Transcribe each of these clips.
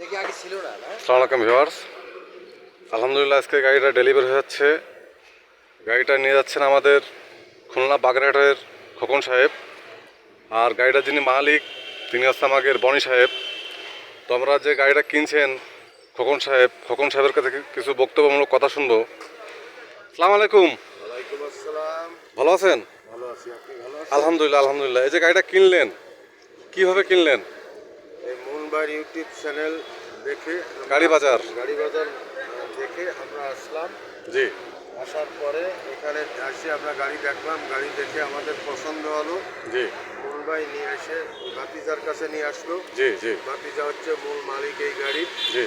আলাইকুম ভিউয়ার্স। আলহামদুলিল্লাহ আজকে গাড়িটা ডেলিভারি হয়ে যাচ্ছে। গাড়িটা নিয়ে যাচ্ছেন আমাদের খুলনা বাগেরহাটের খোকন সাহেব। আর গাড়িটার যিনি মালিক তিনি হচ্ছে আমাদের বনি সাহেব। তো আমরা যে গাড়িটা কিনছেন খোকন সাহেব খোকন সাহেবের কাছে কিছু বক্তব্যমূলক কথা শুনব। আসসালামু আলাইকুম। ভালো আছেন? আলহামদুলিল্লাহ আলহামদুলিল্লাহ। এই যে গাড়িটা কিনলেন কীভাবে কিনলেন? এই ইউটিউব চ্যানেল দেখে গাড়ি বাজার। গাড়ি বাজার দেখে আমরা আসলাম। জি। আসার পরে এখানে আসে আমরা গাড়ি দেখলাম গাড়ি দেখে আমাদের পছন্দ হলো। জি। মুম্বাই নিয়ে এসে বাতিজার কাছে নিয়ে আসলো। জি জি। বাতিজা হচ্ছে মূল মালিক এই গাড়ি জি।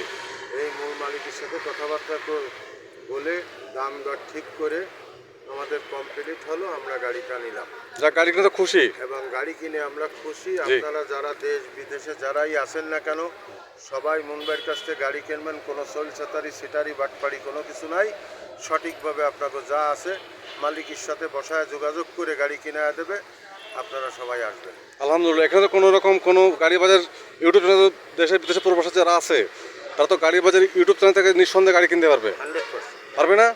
এই মূল মালিকের সাথে কথাবার্তা বলে দাম দর ঠিক করে কমপ্লিট হলো আমরা গাড়িটা নিলাম। যা গাড়ি কিনে তো খুশি। এবং গাড়ি কিনে আমরা খুশি। আপনারা যারা দেশ বিদেশে যারাই আসেন না কেন সবাই মুম্বাইয়ের কাছ থেকে গাড়ি কিনবেন কোনো সোল ছাতারি সিটারি বাটপাড়ি কোনো কিছু নাই। সঠিকভাবে আপনাকে যা আছে মালিকের সাথে বসায় যোগাযোগ করে গাড়ি কিনে দেবে আপনারা সবাই আসবেন। আলহামদুলিল্লাহ এখানে তো কোনো রকম কোনো গাড়ি বাজার ইউটিউব চ্যানেল দেশে বিদেশে প্রবাসী যারা আছে তারা তো গাড়ি বাজার ইউটিউব চ্যানেল থেকে নিঃসন্দেহে গাড়ি কিনতে পারবে। Hundred percent. পারবে না?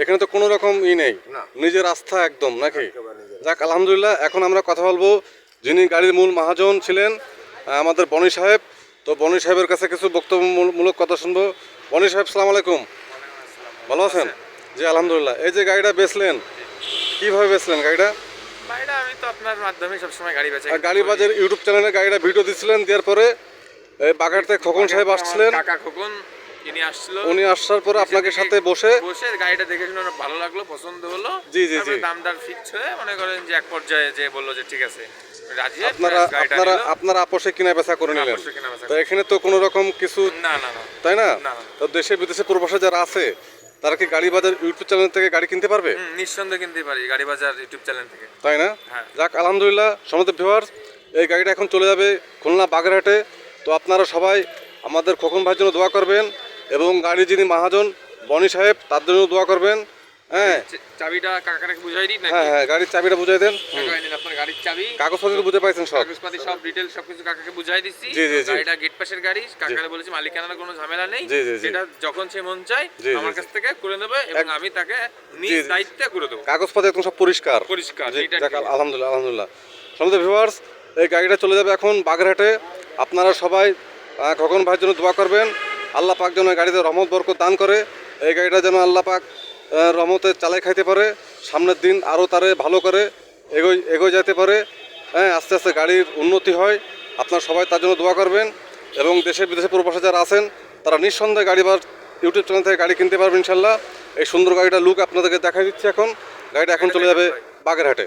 এখানে তো কোনো রকম ই নেই। নিজের আস্থা একদম নাকি? যাক আলহামদুলিল্লাহ এখন আমরা কথা বলব। যিনি গাড়ির মূল মহাজন ছিলেন আমাদের বনি সাহেব। তো বনি সাহেবের কাছে কিছু বক্তব্যমূলক কথা শুনব। বনি সাহেব সালাম আলাইকুম। ভালো আছেন? জি আলহামদুলিল্লাহ। এই যে গাড়িটা বেচলেন কীভাবে বেচলেন গাড়িটা? আমি তো আপনার মাধ্যমে সবসময় গাড়ি বেচে গাড়ি বাজার ইউটিউব চ্যানেলে গাড়িটা ভিডিও দিচ্ছিলেন দেওয়ার পরে এই বাগার থেকে খোকন সাহেব আসছিলেন। কাকা খোকন তিনি আসছিল উনি আসার পরে আপনাকে সাথে বসে বসে গাড়িটা দেখে শুনে ভালো লাগল পছন্দ হলো। জি, জি, জি। দামদার ফিক্স হয়ে মনে করেন যে এক পর্যায়ে যে বলল যে ঠিক আছে রাজি আপনারা আপনারা আপনারা আপোষে কিনা বেচা করে নিলেন। তো এখানে তো কোনো রকম কিছু না না না। তাই না। তো দেশে বিদেশে প্রবাসে যারা আছে তারা কি গাড়ি বাজার ইউটিউব চ্যানেল থেকে গাড়ি কিনতে পারবে? নিঃসন্দেহে কিনতে পারি গাড়ি বাজার ইউটিউব চ্যানেল থেকে। তাই না? হ্যাঁ। যাক আলহামদুলিল্লাহ সমস্ত ভিউয়ার্স এই গাড়িটা এখন চলে যাবে খুলনা বাগেরহাটে। তো আপনারা সবাই আমাদের খোকন ভাইয়ের জন্য দোয়া করবেন। এবং গাড়ি যিনি মহাজন বনি সাহেব তার জন্য দোয়া করবেন। হ্যাঁ। চাবিটা কাকাকে বুঝাই দিই নাকি? হ্যাঁ হ্যাঁ গাড়ির চাবিটা বুঝাই দেন। নিন আপনার গাড়ির চাবি। কাগজপত্র বুঝে পাইছেন সব। কাগজপাতি সব ডিটেল সবকিছু কাকাকে বুঝাই দিচ্ছি জি, জি, জি। গাড়িটা গেট পাশের গাড়ি। কাকাকে বলেছি মালিকানার কোনো ঝামেলা নেই। জি, জি, জি। সেটা যখন সে মন চায় আমার কাছ থেকে করে নেবে এবং আমি তাকে নিজ। দায়িত্বে করে দেবো। কাগজপত্র একদম সব পরিষ্কার। পরিষ্কার এটা আলহামদুলিল্লাহ আলহামদুলিল্লাহ। সমস্ত ভিউয়ার্স এই গাড়িটা চলে যাবে এখন বাগেরহাটে। আপনারা সবাই খোকন ভাইয়ের জন্য দোয়া করবেন। আল্লাহ পাক যেন গাড়িতে রহমত, বরকত দান করে। এই গাড়িটা যেন আল্লাহ পাক রহমতে চালাই খাইতে পারে, সামনের দিন আরও তারে ভালো করে এগোই এগোয় যেতে পারে। হ্যাঁ আস্তে আস্তে গাড়ির উন্নতি হয়। আপনারা সবাই তার জন্য দোয়া করবেন এবং দেশে বিদেশে প্রবাসে যারা আছেন, তারা নিঃসন্দেহে গাড়ি বা ইউটিউব চ্যানেল থেকে গাড়ি কিনতে পারবেন ইনশাল্লাহ। এই সুন্দর গাড়িটা লুক আপনাদেরকে দেখা দিচ্ছে এখন। গাড়িটা এখন চলে যাবে বাগেরহাটে।